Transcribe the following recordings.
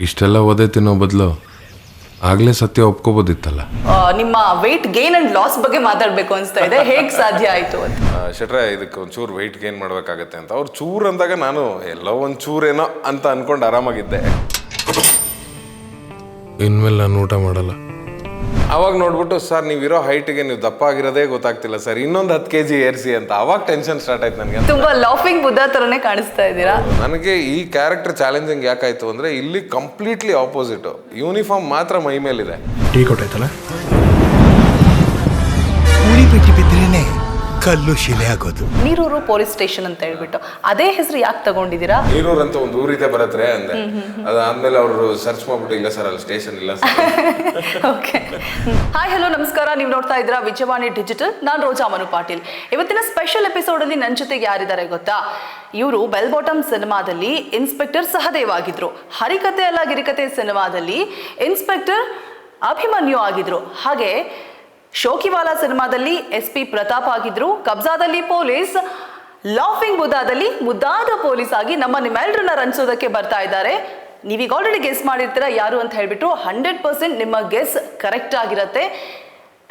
ಇಷ್ಟೆಲ್ಲ ಓದೇ ತಿನ್ನೋ ಬದಲು ಆಗಲೇ ಸತ್ಯ ಒಪ್ಕೋಬೋದಿತ್ತಲ್ಲ. ಆ, ನಿಮ್ಮ ವೆಯ್ಟ್ ಗೇನ್ ಅಂಡ್ ಲಾಸ್ ಬಗ್ಗೆ ಮಾತಾಡಬೇಕು ಅನ್ಸ್ತಾ ಇದೆ. ಹೇಗೆ ಸಾಧ್ಯ ಆಯ್ತು ಅಂತ? ಶೆಟ್ರೆ ಇದಕ್ಕೆ ಒಂಚೂರು ವೆಯ್ಟ್ ಗೇನ್ ಮಾಡಬೇಕಾಗತ್ತೆ ಅಂತ. ಅವ್ರು ಚೂರು ಅಂದಾಗ ನಾನು ಎಲ್ಲೋ ಒಂದು ಚೂರೇನೋ ಅಂತ ಅನ್ಕೊಂಡು ಆರಾಮಾಗಿದ್ದೆ. ಇನ್ಮೇಲೆ ನಾನು ಊಟ ಮಾಡಲ್ಲ. ಅವಾಗ ನೋಡ್ಬಿಟ್ಟು ಸರ್ ನೀವಿರೋ ಹೈಟ್ಗೆ ನೀವು ದಪ್ಪ ಆಗಿರೋದೇ ಗೊತ್ತಾಗ್ತಿಲ್ಲ ಸರ್. ಇನ್ನೊಂದು ಹತ್ತು ಕೆ ಜಿ ಏರಿಸಿ ಅಂತ. ಅವಾಗ ಟೆನ್ಷನ್ ಸ್ಟಾರ್ಟ್ ಆಯ್ತು ನನಗೆ. ತುಂಬಾ ಲಾಫಿಂಗ್ ಬುದ್ಧ ತರನೇ ಕಾಣಿಸ್ತಾ ಇದ್ದೀರಾ? ನನಗೆ ಈ ಕ್ಯಾರೆಕ್ಟರ್ ಚಾಲೆಂಜಿಂಗ್ ಯಾಕಾಯ್ತು ಅಂದ್ರೆ ಇಲ್ಲಿ ಕಂಪ್ಲೀಟ್ಲಿ ಆಪೋಸಿಟ್ ಯೂನಿಫಾರ್ಮ್ ಮಾತ್ರ ಮೈ ಮೇಲಿದೆ. ಟೀ ಕೊಟ್ಟಾಯ್ತಲ್ಲ? ಕಲ್ಲು ಶಿಲೆ ಆಗೋದು. ನೀರೂರು ಪೊಲೀಸ್ ಸ್ಟೇಷನ್ ಅಂತ ಹೇಳ್ಬಿಟ್ಟು ಅದೇ ಹೆಸರು ಯಾಕೆ ತಗೊಂಡಿದ್ದೀರಾ? ನೀರೂರ್ ಅಂತ ಒಂದು ಊರಿದೆ ಬರತ್ರೆ ಅಂದೆ. ಅದಾದ್ಮೇಲೆ ಅವರು ಸರ್ಚ್ ಮಾಡ್ಬಿಟ್ಟು ಇಲ್ಲ ಸರ್ ಅಲ್ಲಿ ಸ್ಟೇಷನ್ ಇಲ್ಲ ಸರ್. ಓಕೆ ಹಾಯ್ ಹಲೋ ನಮಸ್ಕಾರ. ನೀವು ನೋಡ್ತಾ ಇದ್ದೀರಾ ವಿಜಯವಾಣಿ ಡಿಜಿಟಲ್. ನಾನು ರೋಜಾ ಮನು ಪಾಟೀಲ್. ಇವತ್ತಿನ ಸ್ಪೆಷಲ್ ಎಪಿಸೋಡ್ ಅಲ್ಲಿ ನನ್ನ ಜೊತೆಗೆ ಯಾರಿದ್ದಾರೆ ಗೊತ್ತಾ? ಇವರು ಬೆಲ್ ಬಾಟಮ್ ಸಿನಿಮಾದಲ್ಲಿ ಇನ್ಸ್ಪೆಕ್ಟರ್ ಸಹದೇವ್ ಆಗಿದ್ರು. ಹರಿಕತೆ ಅಲ್ಲ ಗಿರಿಕತೆ ಸಿನಿಮಾದಲ್ಲಿ ಇನ್ಸ್ಪೆಕ್ಟರ್ ಅಭಿಮನ್ಯು ಆಗಿದ್ರು. ಹಾಗೆ ಶೋಕಿವಾಲಾ ಸಿನಿಮಾದಲ್ಲಿ ಎಸ್ ಪಿ ಪ್ರತಾಪ್ ಆಗಿದ್ರು. ಕಬ್ಜಾದಲ್ಲಿ ಪೊಲೀಸ್, ಲಾಫಿಂಗ್ ಬುದ್ಧಾದಲ್ಲಿ ಮುದ್ದಾದ ಪೊಲೀಸ್ ಆಗಿ ನಮ್ಮ ನಿಮ್ಮೆಲ್ಲರನ್ನ ರಂಚೋದಕ್ಕೆ ಬರ್ತಾ ಇದ್ದಾರೆ. ನೀವೀಗ ಆಲ್ರೆಡಿ ಗೆಸ್ ಮಾಡಿರ್ತೀರ ಯಾರು ಅಂತ ಹೇಳ್ಬಿಟ್ಟು ಹಂಡ್ರೆಡ್ ಪರ್ಸೆಂಟ್ ನಿಮ್ಮ ಗೆಸ್ ಕರೆಕ್ಟ್ ಆಗಿರತ್ತೆ.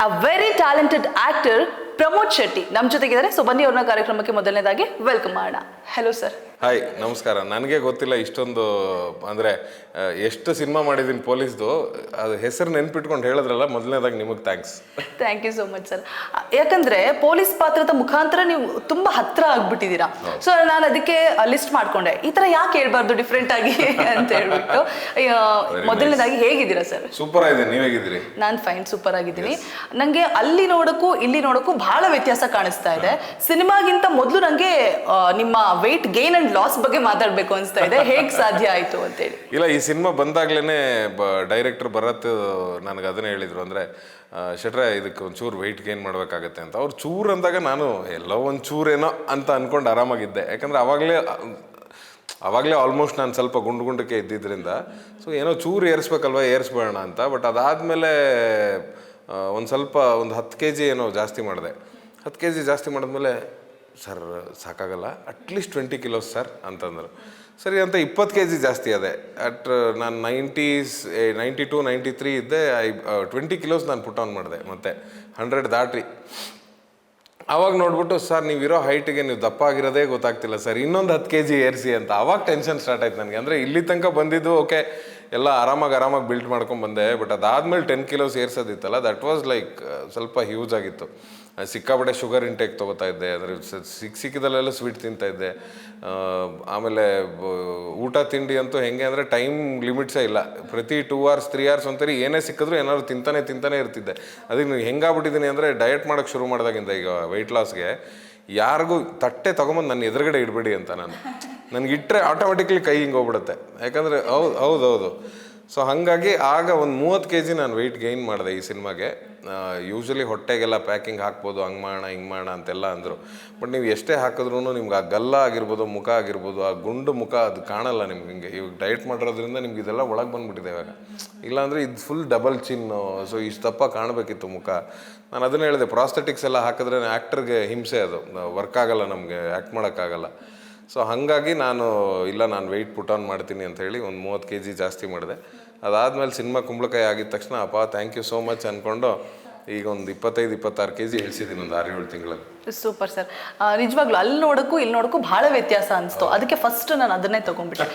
ಅ very talented actor Pramod Shetty. ನಮ್ಮ ಜೊತೆಗಿದ್ದಾರೆ. ಸೊ ಬನ್ನಿ ಅವ್ರನ್ನ ಕಾರ್ಯಕ್ರಮಕ್ಕೆ ಮೊದಲನೇದಾಗಿ ವೆಲ್ಕಮ್ ಮಾಡೋಣ. ಹಲೋ ಸರ್ ಹಾಯ್ ನಮಸ್ಕಾರ. ನನಗೆ ಗೊತ್ತಿಲ್ಲ ಇಷ್ಟೊಂದು ಅಂದ್ರೆ ಎಷ್ಟು ಸಿನಿಮಾ ಮಾಡಿದ್ದೀನಿ ಪೊಲೀಸ್ದು ಅದು ಹೆಸರು ನೆನ್ಪಿಟ್ಕೊಂಡು ಹೇಳಿದ್ರಲ್ಲ ಮೊದಲನೇದಾಗಿ ನಿಮಗೆ thanks thank you so much sir ಯಾಕಂದ್ರೆ ಪೊಲೀಸ್ ಪಾತ್ರದ ಮುಖಾಂತರ ನೀವು ತುಂಬಾ ಹತ್ರ ಆಗ್ಬಿಟ್ಟಿದ್ದೀರಾ. ಸೊ ನಾನು ಅದಕ್ಕೆ ಲಿಸ್ಟ್ ಮಾಡ್ಕೊಂಡೆ. ಈ ತರ ಯಾಕೆ ಹೇಳ್ಬಾರ್ದು ಡಿಫ್ರೆಂಟ್ ಆಗಿ ಅಂತ ಹೇಳ್ಬಿಟ್ಟು ಮೊದಲನೇದಾಗಿ ಹೇಗಿದ್ದೀರಾ ಸರ್ ಸೂಪರ್ ಆಗಿದೆ. ನೀವು ಹೇಗಿದ್ದೀರಿ? ನಾನು ಫೈನ್ ಸೂಪರ್ ಆಗಿದ್ದೀನಿ. ನನಗೆ ಅಲ್ಲಿ ನೋಡೋಕ್ಕೂ ಇಲ್ಲಿ ನೋಡೋಕ್ಕೂ ಬಹಳ ವ್ಯತ್ಯಾಸ ಕಾಣಿಸ್ತಾ ಇದೆ. ಸಿನಿಮಾಗಿಂತ ಮೊದಲು ನನಗೆ ನಿಮ್ಮ ವೆಯ್ಟ್ ಗೇನ್ ಅಂಡ್ ಲಾಸ್ ಬಗ್ಗೆ ಮಾತಾಡಬೇಕು ಅನಿಸ್ತಾ ಇದೆ? ಹೇಗೆ ಸಾಧ್ಯ ಆಯಿತು ಅಂತೇಳಿ. ಇಲ್ಲ, ಈ ಸಿನಿಮಾ ಬಂದಾಗ್ಲೇ ಡೈರೆಕ್ಟರ್ ಭರತ್ ನನಗೆ ಅದನ್ನೇ ಹೇಳಿದ್ರು. ಅಂದರೆ ಶೆಟ್ರೆ, ಇದಕ್ಕೆ ಒಂಚೂರು ವೆಯ್ಟ್ ಗೇನ್ ಮಾಡಬೇಕಾಗತ್ತೆ ಅಂತ. ಅವ್ರು ಚೂರು ಅಂದಾಗ ನಾನು, ಎಲ್ಲೋ ಒಂದು ಚೂರೇನೋ ಅಂತ ಅಂದ್ಕೊಂಡು ಆರಾಮಾಗಿದ್ದೆ. ಯಾಕಂದ್ರೆ ಅವಾಗಲೇ ಅವಾಗಲೇ ಆಲ್ಮೋಸ್ಟ್ ನಾನು ಸ್ವಲ್ಪ ಗುಂಡು ಗುಂಡಕ್ಕೆ ಇದ್ದಿದ್ದರಿಂದ ಸೊ ಏನೋ ಚೂರು ಏರಿಸ್ಬೇಕಲ್ವ ಏರಿಸ್ಬೇಡ ಅಂತ. ಬಟ್ ಅದಾದಮೇಲೆ ಒಂದು ಸ್ವಲ್ಪ, ಒಂದು ಹತ್ತು ಕೆ ಜಿ ಏನೋ ಜಾಸ್ತಿ ಮಾಡಿದೆ. ಹತ್ತು ಕೆ ಜಿ ಜಾಸ್ತಿ ಮಾಡಿದ್ಮೇಲೆ ಸರ್, ಸಾಕಾಗಲ್ಲ. ಅಟ್ಲೀಸ್ಟ್ ಟ್ವೆಂಟಿ ಕಿಲೋಸ್ ಸರ್ ಅಂತಂದರು. ಸರಿ, ಅಂತ ಇಪ್ಪತ್ತು ಕೆ ಜಿ ಜಾಸ್ತಿ ಅದೇ. ಅಟ್ ನಾನು nineties ninety two ninety three ಇದ್ದೆ, ಐ ಟ್ವೆಂಟಿ ಕಿಲೋಸ್ ನಾನು ಪುಟ್ ಆನ್ ಮಾಡಿದೆ, ಮತ್ತೆ. ಹಂಡ್ರೆಡ್ ದಾಟ್ರಿ. ಅವಾಗ ನೋಡ್ಬಿಟ್ಟು, ಸರ್, ನೀವಿರೋ ಹೈಟ್ಗೆ ನೀವು ದಪ್ಪ ಆಗಿರೋದೇ ಗೊತ್ತಾಗ್ತಿಲ್ಲ, ಸರ್. ಇನ್ನೊಂದು ಹತ್ತು ಕೆ ಜಿ ಏರಿಸಿ ಅಂತ. ಆವಾಗ ಟೆನ್ಷನ್ ಸ್ಟಾರ್ಟ್ ಆಯ್ತು ನನಗೆ. ಅಂದರೆ ಇಲ್ಲಿ ತನಕ ಬಂದಿದ್ದು ಓಕೆ ಎಲ್ಲ ಆರಾಮಾಗಿ ಆರಾಮಾಗಿ ಬಿಲ್ಟ್ ಮಾಡ್ಕೊಂಡು ಬಂದೆ ಬಟ್ ಅದಾದ್ಮೇಲೆ ಟೆನ್ ಕಿಲೋಸ್ ಏರ್ಸೋದಿತ್ತಲ್ಲ ದಟ್ ವಾಸ್ ಲೈಕ್ ಸ್ವಲ್ಪ ಹ್ಯೂಜ್ ಆಗಿತ್ತು. ಸಿಕ್ಕಾಪಟ್ಟೆ ಶುಗರ್ ಇಂಟೇಕ್ ತೊಗೋತಾ ಇದ್ದೆ. ಅಂದರೆ ಸಿಕ್ಕ ಸಿಕ್ಕಿದಲ್ಲೆಲ್ಲ ಸ್ವೀಟ್ ತಿಂತಾ ಇದ್ದೆ. ಆಮೇಲೆ ಊಟ ತಿಂಡಿ ಅಂತೂ ಹೆಂಗೆ ಅಂದರೆ ಟೈಮ್ ಲಿಮಿಟ್ಸೇ ಇಲ್ಲ. ಪ್ರತಿ ಟೂ ಅವರ್ಸ್ ತ್ರೀ ಅವರ್ಸ್ ಒಂಥರ ಏನೇ ಸಿಕ್ಕಿದ್ರು ಏನಾದ್ರು ತಿಂತಾನೆ ತಿಂತಾನೆ ಇರ್ತಿದ್ದೆ. ಅದಕ್ಕೆ ಹೆಂಗಾಗ್ಬಿಟ್ಟಿದ್ದೀನಿ ಅಂದರೆ ಡಯಟ್ ಮಾಡೋಕ್ಕೆ ಶುರು ಮಾಡಿದಾಗಿಂದ ಈಗ ವೆಯ್ಟ್ ಲಾಸ್ಗೆ ಯಾರಿಗೂ ತಟ್ಟೆ ತೊಗೊಂಬಂದು ನನ್ನ ಎದುರುಗಡೆ ಇಡಬೇಡಿ ಅಂತ ನಾನು. ನನಗೆ ಇಟ್ಟರೆ ಆಟೋಮೆಟಿಕ್ಲಿ ಕೈ ಹಿಂಗೆ ಹೋಗ್ಬಿಡುತ್ತೆ. ಯಾಕಂದರೆ ಹೌದು ಹೌದು ಹೌದು. ಸೊ ಹಾಗಾಗಿ ಆಗ ಒಂದು ಮೂವತ್ತು ಕೆ ಜಿ ನಾನು ವೆಯ್ಟ್ ಗೈನ್ ಮಾಡಿದೆ ಈ ಸಿನಿಮಾಗೆ ಯೂಶ್ವಲಿ ಹೊಟ್ಟೆಗೆಲ್ಲ ಪ್ಯಾಕಿಂಗ್ ಹಾಕ್ಬೋದು, ಹಂಗೆ ಮಾಡೋಣ ಹಿಂಗೆ ಮಾಡೋಣ ಅಂತೆಲ್ಲ ಅಂದರು. ಬಟ್ ನೀವು ಎಷ್ಟೇ ಹಾಕಿದ್ರೂ ನಿಮ್ಗೆ ಆ ಗಲ್ಲ ಆಗಿರ್ಬೋದು, ಮುಖ ಆಗಿರ್ಬೋದು, ಆ ಗುಂಡು ಮುಖ ಅದು ಕಾಣಲ್ಲ ನಿಮ್ಗೆ ಹಿಂಗೆ. ಇವಾಗ ಡಯಟ್ ಮಾಡಿರೋದ್ರಿಂದ ನಿಮ್ಗೆ ಇದೆಲ್ಲ ಒಳಗೆ ಬಂದ್ಬಿಟ್ಟಿದೆ ಇವಾಗ. ಇಲ್ಲಾಂದರೆ ಇದು ಫುಲ್ ಡಬಲ್ ಚಿನ್ನು ಸೊ ಇಷ್ಟು ತಪ್ಪ ಕಾಣಬೇಕಿತ್ತು ಮುಖ. ನಾನು ಅದನ್ನ ಹೇಳಿದೆ ಪ್ರಾಸ್ಥೆಟಿಕ್ಸ್ ಎಲ್ಲ ಹಾಕಿದ್ರೆ ಆ್ಯಕ್ಟ್ರಿಗೆ ಹಿಂಸೆ ಅದು. ವರ್ಕ್ ಆಗಲ್ಲ ನಮಗೆ ಆ್ಯಕ್ಟ್ ಮಾಡೋಕ್ಕಾಗಲ್ಲ. ಸೊ ಹಾಗಾಗಿ ನಾನು ಇಲ್ಲ ನಾನು ವೆಯ್ಟ್ ಪುಟ್ ಆನ್ ಮಾಡ್ತೀನಿ ಅಂತ ಹೇಳಿ ಒಂದು ಮೂವತ್ತು ಕೆ ಜಿ ಜಾಸ್ತಿ ಮಾಡಿದೆ. ಅದಾದಮೇಲೆ ಸಿನಿಮಾ ಕುಂಬಳಕಾಯಿ ಆಗಿದ ತಕ್ಷಣ ಅಪ್ಪ ಥ್ಯಾಂಕ್ ಯು ಸೋ ಮಚ್ ಅಂದ್ಕೊಂಡು ಈಗ ಒಂದು ಇಪ್ಪತ್ತೈದು ಇಪ್ಪತ್ತಾರು ಕೆ ಜಿ ಇಳಿಸಿದ್ದೀನಿ ಒಂದು ಆರು ಏಳು ತಿಂಗಳಲ್ಲಿ. Super sir. ನಿಜವಾಗ್ಲೂ ಅಲ್ಲಿ ನೋಡೋಕ್ಕೂ ಇಲ್ಲಿ ನೋಡೋಕ್ಕೂ ಬಹಳ ವ್ಯತ್ಯಾಸ ಅನಿಸ್ತು. ಅದಕ್ಕೆ ಫಸ್ಟ್ ನಾನು ಅದನ್ನೇ ತೊಗೊಂಡ್ಬಿಟ್ಟೆ.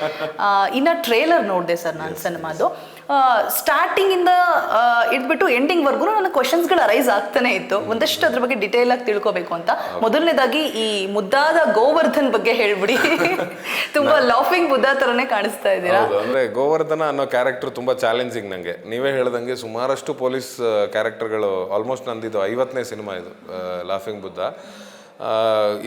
ಇನ್ನ ಟ್ರೇಲರ್ ನೋಡಿದೆ ಸರ್ ನಾನು ಸಿನಿಮಾದು ಸ್ಟಾರ್ಟಿಂಗಿಂದ ಇದ್ಬಿಟ್ಟು ಎಂಡಿಂಗ್ವರೆಗೂ ನನ್ನ ಕ್ವಶನ್ಸ್ಗಳು ಅರೈಸ್ ಆಗ್ತಾನೆ ಇತ್ತು. ಒಂದಷ್ಟು ಅದ್ರ ಬಗ್ಗೆ ಡಿಟೇಲ್ ಆಗಿ ತಿಳ್ಕೋಬೇಕು ಅಂತ. ಮೊದಲನೇದಾಗಿ ಈ ಮುದ್ದಾದ ಗೋವರ್ಧನ್ ಬಗ್ಗೆ ಹೇಳ್ಬಿಡಿ. ತುಂಬಾ ಲಾಫಿಂಗ್ ಬುದ್ಧ ತರನೇ ಕಾಣಿಸ್ತಾ ಇದ್ದೀರಾ? ಅಂದ್ರೆ ಗೋವರ್ಧನ ಅನ್ನೋ ಕ್ಯಾರೆಕ್ಟರ್ ತುಂಬಾ ಚಾಲೆಂಜಿಂಗ್ ನಂಗೆ. ನೀವೇ ಹೇಳ್ದಂಗೆ ಸುಮಾರಷ್ಟು ಪೊಲೀಸ್ ಕ್ಯಾರೆಕ್ಟರ್ಗಳು ಆಲ್ಮೋಸ್ಟ್ ನಂದಿದ್ದು ಐವತ್ತನೇ ಸಿನಿಮಾ ಇದು ಲಾಫಿಂಗ್ ಬುದ್ಧ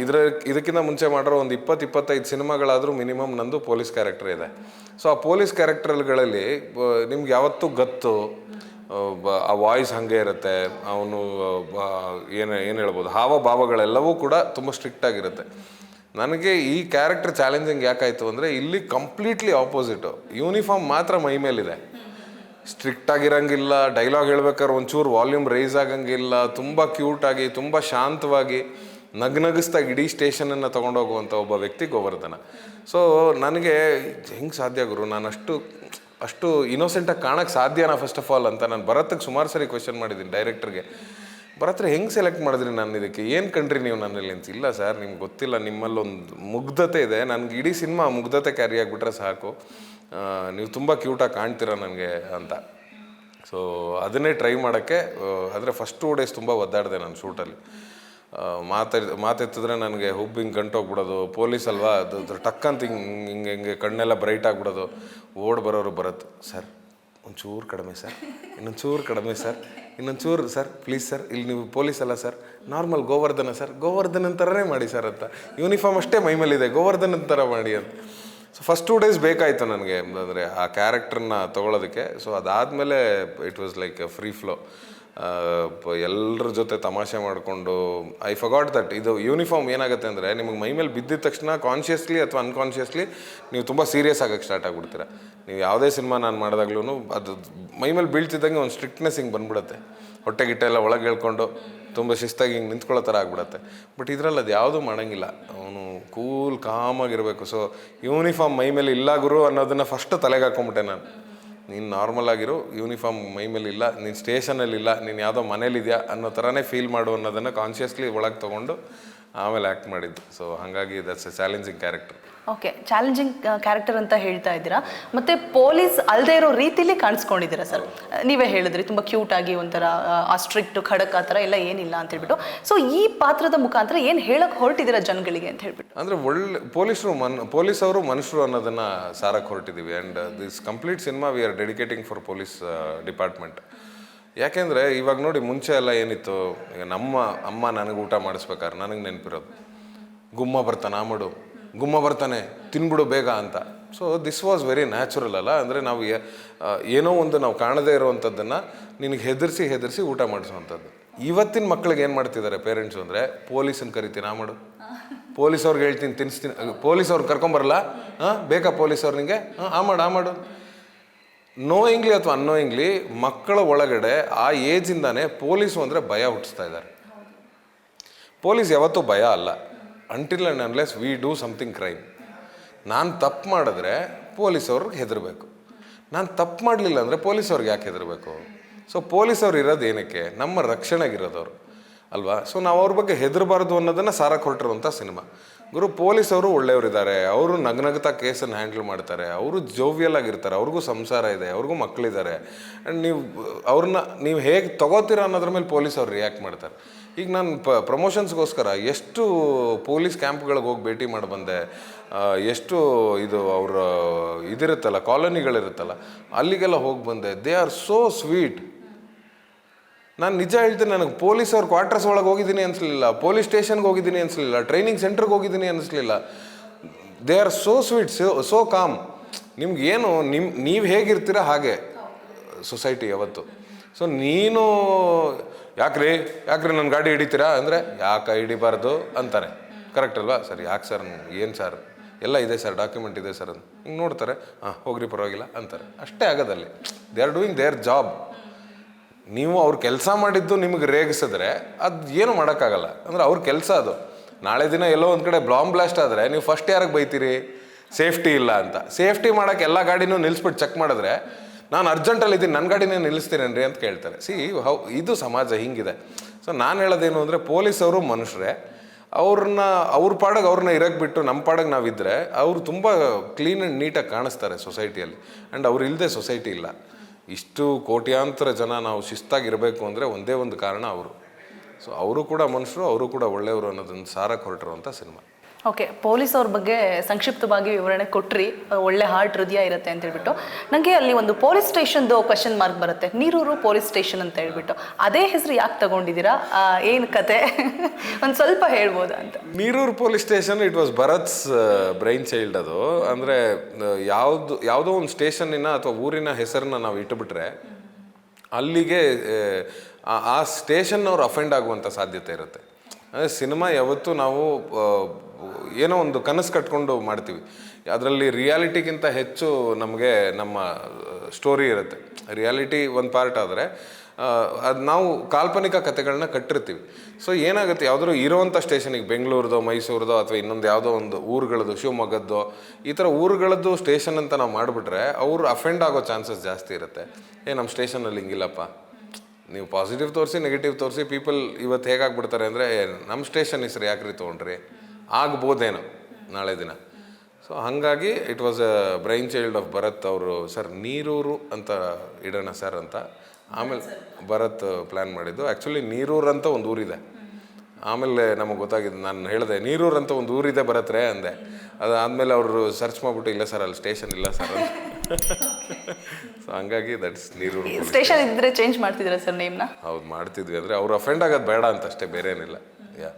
ಇದ್ರ ಇದಕ್ಕಿಂತ ಮುಂಚೆ ಮಾಡಿರೋ ಒಂದು ಇಪ್ಪತ್ತು ಇಪ್ಪತ್ತೈದು ಸಿನಿಮಾಗಳಾದರೂ ಮಿನಿಮಮ್ ನಂದು ಪೊಲೀಸ್ ಕ್ಯಾರೆಕ್ಟರ್ ಇದೆ. ಸೊ ಆ ಪೊಲೀಸ್ ಕ್ಯಾರೆಕ್ಟರ್ಗಳಲ್ಲಿ ನಿಮ್ಗೆ ಯಾವತ್ತೂ ಗತ್ತು ಆ, ವಾಯ್ಸ್ ಹಾಗೆ ಇರುತ್ತೆ ಅವನು ಏನು ಏನು ಹೇಳ್ಬೋದು ಹಾವಭಾವಗಳೆಲ್ಲವೂ ಕೂಡ ತುಂಬ ಸ್ಟ್ರಿಕ್ಟ್ ಆಗಿರುತ್ತೆ. ನನಗೆ ಈ ಕ್ಯಾರೆಕ್ಟರ್ ಚಾಲೆಂಜಿಂಗ್ ಯಾಕಾಯಿತು ಅಂದರೆ ಇಲ್ಲಿ ಕಂಪ್ಲೀಟ್ಲಿ ಆಪೋಸಿಟು ಯೂನಿಫಾರ್ಮ್ ಮಾತ್ರ ಮೈ ಮೇಲಿದೆ. ಸ್ಟ್ರಿಕ್ಟ್ ಆಗಿರಂಗಿಲ್ಲ ಡೈಲಾಗ್ ಹೇಳ್ಬೇಕಾದ್ರೆ ಒಂಚೂರು ವಾಲ್ಯೂಮ್ ರೈಸ್ ಆಗಂಗಿಲ್ಲ ತುಂಬ ಕ್ಯೂಟಾಗಿ ತುಂಬ ಶಾಂತವಾಗಿ ನಗ್ನಗಿಸ್ದಾಗ ಇಡೀ ಸ್ಟೇಷನನ್ನು ತೊಗೊಂಡೋಗುವಂಥ ಒಬ್ಬ ವ್ಯಕ್ತಿ ಗೋವರ್ಧನ. ಸೊ ನನಗೆ ಹೆಂಗೆ ಸಾಧ್ಯ ಗುರು? ನಾನು ಅಷ್ಟು ಅಷ್ಟು ಇನ್ನೋಸೆಂಟಾಗಿ ಕಾಣಕ್ಕೆ ಸಾಧ್ಯನಾ ಫಸ್ಟ್ ಆಫ್ ಆಲ್ ಅಂತ ನಾನು ಭರತ್ಗೆ ಸುಮಾರು ಸರಿ ಕ್ವೆಶನ್ ಮಾಡಿದ್ದೀನಿ ಡೈರೆಕ್ಟರ್ಗೆ ಭರತ್ರ ಹೆಂಗೆ ಸೆಲೆಕ್ಟ್ ಮಾಡಿದ್ರಿ ನಾನು ಇದಕ್ಕೆ? ಏನು ಕಂಡ್ರಿ ನೀವು ನನ್ನಲ್ಲಿ ಅಂತ? ಇಲ್ಲ ಸರ್ ನಿಮ್ಗೆ ಗೊತ್ತಿಲ್ಲ, ನಿಮ್ಮಲ್ಲೊಂದು ಮುಗ್ಧತೆ ಇದೆ. ನನಗೆ ಇಡೀ ಸಿನಿಮಾ ಮುಗ್ಧತೆ ಕ್ಯಾರಿ ಆಗಿಬಿಟ್ರೆ ಸಾಕು. ನೀವು ತುಂಬ ಕ್ಯೂಟಾಗಿ ಕಾಣ್ತೀರ ನನಗೆ ಅಂತ. ಸೊ ಅದನ್ನೇ ಟ್ರೈ ಮಾಡೋಕ್ಕೆ ಆದರೆ ಫಸ್ಟ್ ಟೂ ಡೇಸ್ ತುಂಬ ಒದ್ದಾಡಿದೆ ನಾನು ಶೂಟಲ್ಲಿ ಮಾತಾಡಿ, ಮಾತೆತ್ತಿದ್ರೆ ನನಗೆ ಹುಬ್ಬು ಹಿಂಗೆ ಗಂಟೋಗ್ಬಿಡೋದು. ಪೊಲೀಸ್ ಅಲ್ವಾ? ಅದು ಟಕ್ಕಂತ ಹಿಂಗೆ ಹಿಂಗೆ ಹಿಂಗೆ ಕಣ್ಣೆಲ್ಲ ಬ್ರೈಟ್ ಆಗಿಬಿಡೋದು. ಓಡ್ ಬರೋರು ಬರುತ್ತೆ. ಸರ್, ಒಂಚೂರು ಕಡಿಮೆ, ಸರ್. ಇನ್ನೊಂಚೂರು ಕಡಿಮೆ, ಸರ್. ಇನ್ನೊಂಚೂರು, ಸರ್, ಪ್ಲೀಸ್, ಸರ್. ಇಲ್ಲಿ ನೀವು ಪೊಲೀಸ್ ಅಲ್ಲ, sir. Normal Govardhana, sir. Govardhana ಥರನೇ ಮಾಡಿ, ಸರ್, ಅಂತ. ಯೂನಿಫಾರ್ಮ್ ಅಷ್ಟೇ ಮೈಮೇಲಿದೆ ಗೋವರ್ಧನ ಥರ ಮಾಡಿ ಅಂತ. ಸೊ ಫಸ್ಟ್ ಟೂ ಡೇಸ್ ಬೇಕಾಯಿತು ನನಗೆ. ಅಂದರೆ ಆ ಕ್ಯಾರೆಕ್ಟ್ರನ್ನ ತೊಗೊಳೋದಕ್ಕೆ. ಸೊ ಅದಾದಮೇಲೆ it was like free flow ಎಲ್ಲರ ಜೊತೆ ತಮಾಷೆ ಮಾಡಿಕೊಂಡು ಐ ಫಗಾಟ್ ದಟ್ ಇದು ಯೂನಿಫಾರ್ಮ್ ಏನಾಗುತ್ತೆ ಅಂದರೆ ನಿಮಗೆ ಮೈ ಮೇಲೆ ಬಿದ್ದಿದ ತಕ್ಷಣ ಕಾನ್ಷಿಯಸ್ಲಿ ಅಥವಾ ಅನ್ಕಾನ್ಷಿಯಸ್ಲಿ ನೀವು ತುಂಬ ಸೀರಿಯಸ್ ಆಗಕ್ಕೆ ಸ್ಟಾರ್ಟ್ ಆಗಿಬಿಡ್ತೀರ. ನೀವು ಯಾವುದೇ ಸಿನಿಮಾ ನಾನು ಮಾಡಿದಾಗ್ಲೂ ಅದು ಮೈ ಮೇಲೆ ಬೀಳ್ತಿದ್ದಂಗೆ ಒಂದು ಸ್ಟ್ರಿಕ್ಟ್ನೆಸ್ ಹಿಂಗೆ ಬಂದ್ಬಿಡುತ್ತೆ. ಹೊಟ್ಟೆ ಗಿಟ್ಟೆ ಎಲ್ಲ ಒಳಗೆ ಹೇಳ್ಕೊಂಡು ತುಂಬ ಶಿಸ್ತಾಗಿ ಹಿಂಗೆ ನಿಂತ್ಕೊಳ್ಳೋ ಥರ ಆಗ್ಬಿಡುತ್ತೆ. ಬಟ್ ಇದರಲ್ಲಿ ಅದು ಯಾವುದೂ ಮಾಡೋಂಗಿಲ್ಲ. ಅವನು ಕೂಲ್ ಕಾಮಾಗಿರಬೇಕು ಸೊ ಯೂನಿಫಾರ್ಮ್ ಮೈ ಮೇಲೆ ಇಲ್ಲ ಗುರು ಅನ್ನೋದನ್ನು ಫಸ್ಟ್ ತಲೆಗೆ ಹಾಕೊಂಬಿಟ್ಟೆ ನಾನು. ನೀನು ನಾರ್ಮಲ್ ಆಗಿರೋ ಯೂನಿಫಾರ್ಮ್ ಮೈ ಮೇಲೆ ಇಲ್ಲ, ನೀನು ಸ್ಟೇಷನಲ್ಲಿ ಇಲ್ಲ, ನೀನು ಯಾವುದೋ ಮನೇಲಿದೆಯಾ ಅನ್ನೋ ಥರನೇ ಫೀಲ್ ಮಾಡು ಅನ್ನೋದನ್ನು ಕಾನ್ಷಿಯಸ್ಲಿ ಒಳಗೆ ತೊಗೊಂಡು ಆಮೇಲೆ ಆ್ಯಕ್ಟ್ ಮಾಡಿದ್ದು. ಸೊ ಹಾಗಾಗಿ that's a challenging character okay challenging character ಅಂತ ಹೇಳ್ತಾ ಇದ್ದೀರಾ? ಮತ್ತೆ ಪೊಲೀಸ್ ಅಲ್ಲದೆ ಇರೋ ರೀತಿಲಿ ಕಾಣಿಸ್ಕೊಂಡಿದ್ದೀರಾ ಸರ್ ನೀವೇ ಹೇಳಿದ್ರಿ ತುಂಬ ಕ್ಯೂಟ್ ಆಗಿ ಒಂಥರ ಆ ಸ್ಟ್ರಿಕ್ಟ್ ಖಡಕ್ ಆ ಥರ ಎಲ್ಲ ಏನಿಲ್ಲ ಅಂತ ಹೇಳ್ಬಿಟ್ಟು. ಸೊ ಈ ಪಾತ್ರದ ಮುಖಾಂತರ ಏನು ಹೇಳಕ್ಕೆ ಹೊರಟಿದ್ದೀರಾ ಜನಗಳಿಗೆ ಅಂತ ಹೇಳ್ಬಿಟ್ಟು? ಅಂದರೆ ಒಳ್ಳೆ ಪೊಲೀಸರು ಮನ್ ಪೊಲೀಸವರು ಮನುಷ್ಯರು ಅನ್ನೋದನ್ನು ಸಾರಕ್ಕೆ ಹೊರಟಿದ್ದೀವಿ. And this complete cinema we are dedicating for police department ಯಾಕೆಂದರೆ ಇವಾಗ ನೋಡಿ ಮುಂಚೆ ಎಲ್ಲ ಏನಿತ್ತು, ಈಗ ನಮ್ಮ ಅಮ್ಮ ನನಗೆ ಊಟ ಮಾಡಿಸ್ಬೇಕಾದ್ರೆ ನನಗೆ ನೆನಪಿರೋದು. ಗುಮ್ಮ ಬರ್ತಾನೆ ಮಾಡು. ಗುಮ್ಮ ಬರ್ತಾನೆ, ತಿನ್ಬಿಡು ಬೇಗ ಅಂತ. So this was very natural ಅಲ್ಲ? ಅಂದರೆ ನಾವು ಏನೋ ಒಂದು ನಾವು ಕಾಣದೇ ಇರುವಂಥದ್ದನ್ನು ನಿನಗೆ ಹೆದರಿಸಿ ಹೆದರಿಸಿ ಊಟ ಮಾಡಿಸುವಂಥದ್ದು. ಇವತ್ತಿನ ಮಕ್ಳಿಗೆ ಏನು ಮಾಡ್ತಿದ್ದಾರೆ ಪೇರೆಂಟ್ಸು ಅಂದರೆ ಪೊಲೀಸನ್ನು ಕರಿತೀನಿ ಪೊಲೀಸ್ ಅವ್ರಿಗೆ ಹೇಳ್ತೀನಿ ತಿನ್ನಿಸ್ತೀನಿ ಪೊಲೀಸ್ ಅವ್ರು ಕರ್ಕೊಂಬರಲ್ಲ? ಹಾಂ? ಬೇಕಾ ಪೊಲೀಸ್ ಅವ್ರು ನಿಮಗೆ ಹಾಂ? ಆ ಮಾಡು ಆ ಮಾಡು. ನೋಯಿಂಗ್ಲಿ ಅಥವಾ ಅನ್ನೋಯಿಂಗ್ಲಿ ಮಕ್ಕಳ ಒಳಗಡೆ ಆ ಏಜಿಂದಾನೇ ಪೊಲೀಸು ಅಂದರೆ ಭಯ ಹುಟ್ಟಿಸ್ತಾ ಇದ್ದಾರೆ. ಪೊಲೀಸ್ ಯಾವತ್ತೂ ಭಯ ಅಲ್ಲ. Until and unless we do something crime ನಾನು ತಪ್ಪು ಮಾಡಿದ್ರೆ ಪೊಲೀಸ್ ಪೊಲೀಸವ್ರಿಗೆ ಹೆದರಬೇಕು. ನಾನು ತಪ್ಪು ಮಾಡಲಿಲ್ಲ ಅಂದರೆ ಪೊಲೀಸವ್ರಿಗೆ ಯಾಕೆ ಹೆದರಬೇಕು? ಸೊ ಪೊಲೀಸವ್ರು ಇರೋದು ಏನಕ್ಕೆ? ನಮ್ಮ ರಕ್ಷಣೆಗಿರೋದವ್ರು ಅಲ್ವಾ? ಸೊ ನಾವು ಅವ್ರ ಬಗ್ಗೆ ಹೆದರಬಾರ್ದು ಅನ್ನೋದನ್ನು ಸಾರ ಕೊಟ್ಟಿರುವಂಥ ಸಿನಿಮಾ. ಗುರು, ಪೊಲೀಸ್ ಪೊಲೀಸವರು ಒಳ್ಳೆಯವರಿದ್ದಾರೆ. ಅವರು ನಗ್ನಗ್ತಾ ಕೇಸನ್ನು ಹ್ಯಾಂಡಲ್ ಮಾಡ್ತಾರೆ. ಅವರು ಜೋವಿಯಲ್ ಆಗಿರ್ತಾರೆ. ಅವ್ರಿಗೂ ಸಂಸಾರ ಇದೆ. ಅವ್ರಿಗೂ ಮಕ್ಕಳಿದ್ದಾರೆ ಆ್ಯಂಡ್ ನೀವು, ಅವ್ರನ್ನ, ನೀವು ಹೇಗೆ ತಗೋತೀರ ಅನ್ನೋದ್ರ ಮೇಲೆ ಪೊಲೀಸ್ ಅವ್ರು ರಿಯಾಕ್ಟ್ ಮಾಡ್ತಾರೆ. ಈಗ ನಾನು ಪ, ಪ್ರಮೋಷನ್ಸ್ಗೋಸ್ಕರ ಎಷ್ಟು ಪೊಲೀಸ್ ಕ್ಯಾಂಪ್ಗಳಿಗೆ ಹೋಗಿ ಭೇಟಿ ಮಾಡಿ ಬಂದೆ ಎಷ್ಟು ಇದು ಅವರ, ಇದಿರುತ್ತಲ್ಲ, ಕಾಲೋನಿಗಳಿರುತ್ತಲ್ಲ, ಅಲ್ಲಿಗೆಲ್ಲ ಹೋಗಿ ಬಂದೆ. ದೇ ಆರ್ ಸೋ ಸ್ವೀಟ್ ನಾನು ನಿಜ ಹೇಳ್ತೀನಿ ನನಗೆ ಪೊಲೀಸ್ ಅವ್ರ ಕ್ವಾರ್ಟರ್ಸ್ ಒಳಗೆ ಹೋಗಿದ್ದೀನಿ ಅನಿಸ್ಲಿಲ್ಲ. ಪೊಲೀಸ್ ಸ್ಟೇಷನ್ಗೆ ಹೋಗಿದ್ದೀನಿ ಅನಿಸ್ಲಿಲ್ಲ. ಟ್ರೈನಿಂಗ್ ಸೆಂಟ್ರಿಗೆ ಹೋಗಿದ್ದೀನಿ ಅನಿಸ್ಲಿಲ್ಲ. They are so sweet so so calm ನಿಮ್ಗೆ ಏನು ನಿಮ್ಮ ನೀವು ಹೇಗಿರ್ತೀರ ಹಾಗೆ ಸೊಸೈಟಿ ಯಾವತ್ತು. ಸೊ ನೀನು, ಯಾಕ್ರಿ ಯಾಕ್ರಿ ನನ್ನ ಗಾಡಿ ಹಿಡಿತೀರಾ? ಅಂದರೆ, ಯಾಕೆ ಹಿಡಿಬಾರ್ದು ಅಂತಾರೆ. ಕರೆಕ್ಟ್ ಅಲ್ವಾ? ಸರ್, ಯಾಕೆ ಸರ್ ಏನು ಸರ್ ಎಲ್ಲ ಇದೆ ಸರ್ ಡಾಕ್ಯುಮೆಂಟ್ ಇದೆ ಸರ್ ಅಂತ. ಹಿಂಗೆ ನೋಡ್ತಾರೆ. ಹಾಂ, ಹೋಗ್ರಿ ಪರವಾಗಿಲ್ಲ ಅಂತಾರೆ. ಅಷ್ಟೇ ಆಗೋದಲ್ಲಿ they are doing their job ನೀವು ಅವ್ರ ಕೆಲಸ ಮಾಡಿದ್ದು ನಿಮಗೆ ರೇಗಿಸಿದ್ರೆ ಅದು ಏನು ಮಾಡೋಕ್ಕಾಗಲ್ಲ. ಅಂದರೆ ಅವ್ರ ಕೆಲಸ ಅದು. ನಾಳೆ ದಿನ ಎಲ್ಲೋ ಒಂದು ಕಡೆ ಬ್ಲಾಂಬ್ ಬ್ಲಾಸ್ಟ್ ಆದರೆ ನೀವು ಫಸ್ಟ್ ಯಾರಿಗೆ ಬೈತೀರಿ? ಸೇಫ್ಟಿ ಇಲ್ಲ ಅಂತ. ಸೇಫ್ಟಿ ಮಾಡೋಕ್ಕೆ ಎಲ್ಲ ಗಾಡಿನೂ ನಿಲ್ಲಿಸ್ಬಿಟ್ಟು ಚೆಕ್ ಮಾಡಿದ್ರೆ ನಾನು ಅರ್ಜೆಂಟಲ್ಲಿ ಇದ್ದೀನಿ ನನ್ನ ಗಾಡಿನೇ ನಿಲ್ಲಿಸ್ತೀನೇನ್ರಿ ಅಂತ ಕೇಳ್ತಾರೆ. ಸಿ ಹೌ, ಇದು ಸಮಾಜ ಹಿಂಗಿದೆ. ಸೊ ನಾನು ಹೇಳೋದೇನು ಅಂದರೆ ಪೊಲೀಸವರು ಮನುಷ್ಯರೇ ಅವ್ರನ್ನ ಅವ್ರ ಪಾಡಗೆ ಅವ್ರನ್ನ ಇರಕ್ಕೆ ಬಿಟ್ಟು ನಮ್ಮ ಪಾಡಗೆ ನಾವಿದ್ದರೆ ಅವರು ತುಂಬ ಕ್ಲೀನ್ ಆ್ಯಂಡ್ ನೀಟಾಗಿ ಕಾಣಿಸ್ತಾರೆ ಸೊಸೈಟಿಯಲ್ಲಿ ಆ್ಯಂಡ್ ಅವ್ರು ಇಲ್ಲದೆ ಸೊಸೈಟಿ ಇಲ್ಲ. ಇಷ್ಟು ಕೋಟ್ಯಾಂತರ ಜನ ನಾವು ಶಿಸ್ತಾಗಿರಬೇಕು ಅಂದರೆ ಒಂದೇ ಒಂದು ಕಾರಣ ಅವರು. ಸೊ ಅವರು ಕೂಡ ಮನುಷ್ಯರು, ಅವರು ಕೂಡ ಒಳ್ಳೆಯವರು ಅನ್ನೋದನ್ನು ಸಾರಕ್ಕೆ ಹೊರಟಿರುವಂಥ ಸಿನಿಮಾ. ಓಕೆ ಪೊಲೀಸ್ ಅವ್ರ ಬಗ್ಗೆ ಸಂಕ್ಷಿಪ್ತವಾಗಿ ವಿವರಣೆ ಕೊಟ್ರಿ. ಒಳ್ಳೆ ಹಾರ್ಟ್ ಹೃದಯ ಇರುತ್ತೆ ಅಂತ ಹೇಳ್ಬಿಟ್ಟು. ನನಗೆ ಅಲ್ಲಿ ಒಂದು ಪೊಲೀಸ್ ಸ್ಟೇಷನ್ದು ಕ್ವಶನ್ ಮಾರ್ಕ್ ಬರುತ್ತೆ. ನೀರೂರು ಪೊಲೀಸ್ ಸ್ಟೇಷನ್ ಅಂತ ಹೇಳ್ಬಿಟ್ಟು. ಅದೇ ಹೆಸರು ಯಾಕೆ ತಗೊಂಡಿದ್ದೀರಾ? ಏನು ಕತೆ? ಒಂದು ಸ್ವಲ್ಪ ಹೇಳ್ಬೋದಾ ಅಂತ. Neeruru police station it was Bharat's brain child ಅದು. ಅಂದರೆ ಯಾವುದು, ಯಾವುದೋ ಒಂದು ಸ್ಟೇಷನ್ನಿನ ಅಥವಾ ಊರಿನ ಹೆಸರನ್ನ ನಾವು ಇಟ್ಟುಬಿಟ್ರೆ ಅಲ್ಲಿಗೆ ಆ ಸ್ಟೇಷನ್ನವ್ರು ಅಫೆಂಡ್ ಆಗುವಂಥ ಸಾಧ್ಯತೆ ಇರುತ್ತೆ. ಅಂದರೆ ಸಿನಿಮಾ ಯಾವತ್ತೂ ನಾವು ಏನೋ ಒಂದು ಕನಸು ಕಟ್ಕೊಂಡು ಮಾಡ್ತೀವಿ. ಅದರಲ್ಲಿ ರಿಯಾಲಿಟಿಗಿಂತ ಹೆಚ್ಚು ನಮಗೆ ನಮ್ಮ ಸ್ಟೋರಿ ಇರುತ್ತೆ. ರಿಯಾಲಿಟಿ ಒಂದು ಪಾರ್ಟ್ ಆದರೆ ಅದು ನಾವು ಕಾಲ್ಪನಿಕ ಕಥೆಗಳನ್ನ ಕಟ್ಟಿರ್ತೀವಿ. ಸೊ ಏನಾಗುತ್ತೆ, ಯಾವುದಾದ್ರು ಇರೋವಂಥ ಸ್ಟೇಷನಿಗೆ, ಬೆಂಗಳೂರದೋ, ಮೈಸೂರದೋ, ಅಥವಾ ಇನ್ನೊಂದು ಯಾವುದೋ ಒಂದು ಊರುಗಳದ್ದು, ಶಿವಮೊಗ್ಗದ್ದು, ಈ ಥರ ಊರುಗಳದ್ದು ಸ್ಟೇಷನ್ ಅಂತ ನಾವು ಮಾಡಿಬಿಟ್ರೆ ಅವರು ಅಫೆಂಡ್ ಆಗೋ ಚಾನ್ಸಸ್ ಜಾಸ್ತಿ ಇರುತ್ತೆ. ಏ ನಮ್ಮ ಸ್ಟೇಷನಲ್ಲಿ ಹಿಂಗಿಲ್ಲಪ್ಪ. ನೀವು ಪಾಸಿಟಿವ್ ತೋರಿಸಿ ನೆಗೆಟಿವ್ ತೋರಿಸಿ ಪೀಪಲ್ ಇವತ್ತು ಹೇಗಾಗ್ಬಿಡ್ತಾರೆ ಅಂದರೆ ನಮ್ಮ ಸ್ಟೇಷನ್ ಹೆಸರು ಯಾಕ್ರಿ ತೊಗೊಂಡ್ರಿ? ಆಗ್ಬೋದೇನೋ ನಾಳೆ ದಿನ. ಸೊ ಹಾಗಾಗಿ it was a brain child of Bharat ಅವರು, ಸರ್, ನೀರೂರು ಅಂತ ಇಡೋಣ ಸರ್ ಅಂತ. ಆಮೇಲೆ ಭರತ್ ಪ್ಲ್ಯಾನ್ ಮಾಡಿದ್ದು. ಆ್ಯಕ್ಚುಲಿ ನೀರೂರು ಅಂತ ಒಂದು ಊರಿದೆ. ಆಮೇಲೆ ನಮಗೆ ಗೊತ್ತಾಗಿದ್ದು ನಾನು ಹೇಳಿದೆ, ನೀರೂರು ಅಂತ ಒಂದು ಊರಿದೆ ಬರತ್ರೆ ಅಂದೆ. ಅದಾದಮೇಲೆ ಅವರು ಸರ್ಚ್ ಮಾಡಿಬಿಟ್ಟು, ಇಲ್ಲ ಸರ್, ಅಲ್ಲಿ ಸ್ಟೇಷನ್ ಇಲ್ಲ ಸರ್ ಅಂತ. ಸೊ ಹಂಗಾಗಿ ದಟ್ಸ್ ನೀರು ಸ್ಟೇಷನ್ ಇದ್ರೆ ಚೇಂಜ್ ಮಾಡ್ತಿದ್ದೀರಾ ಸರ್ ನೇಮ್ನ ಹೌದು ಮಾಡ್ತಿದ್ವಿ. ಅಂದರೆ ಅವ್ರು ಅಫೆಂಡ್ ಆಗೋದು ಬೇಡ ಅಂತ ಅಷ್ಟೇ ಬೇರೆ ಏನಿಲ್ಲ ಯಾ